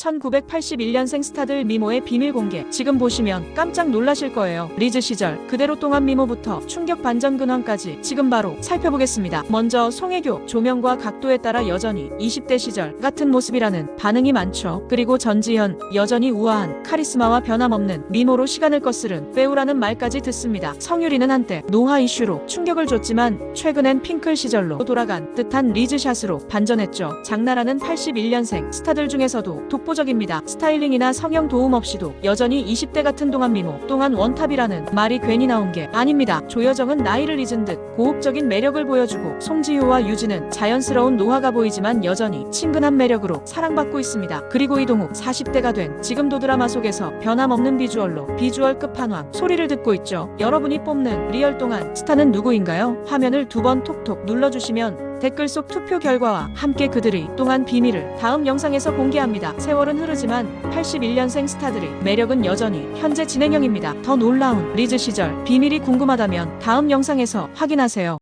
1981년생 스타들 미모의 비밀 공개. 지금 보시면 깜짝 놀라실 거예요. 리즈 시절 그대로 동안 미모부터 충격 반전 근황까지 지금 바로 살펴보겠습니다. 먼저 송혜교 조명과 각도에 따라 여전히 20대 시절 같은 모습이라는 반응이 많죠. 그리고 전지현 여전히 우아한 카리스마와 변함없는 미모로 시간을 거스른 배우라는 말까지 듣습니다. 성유리는 한때 노화 이슈로 충격을 줬지만 최근엔 핑클 시절로 돌아간 듯한 리즈샷으로 반전했죠. 장나라는 81년생 스타들 중에서도 독보 적입니다. 스타일링이나 성형 도움 없이도 여전히 20대 같은 동안 미모, 동안 원탑이라는 말이 괜히 나온 게 아닙니다. 조여정은 나이를 잊은 듯 고혹적인 매력을 보여주고 송지효와 유진은 자연스러운 노화가 보이지만 여전히 친근한 매력으로 사랑받고 있습니다. 그리고 이동욱 40대가 된 지금도 드라마 속에서 변함없는 비주얼로 비주얼 끝판왕 소리를 듣고 있죠. 여러분이 뽑는 리얼 동안 스타는 누구인가요? 화면을 두 번 톡톡 눌러주시면 댓글 속 투표 결과와 함께 그들의 동안 비밀을 다음 영상에서 공개합니다. 세월은 흐르지만 81년생 스타들의 매력은 여전히 현재 진행형입니다. 더 놀라운 리즈 시절 비밀이 궁금하다면 다음 영상에서 확인하세요.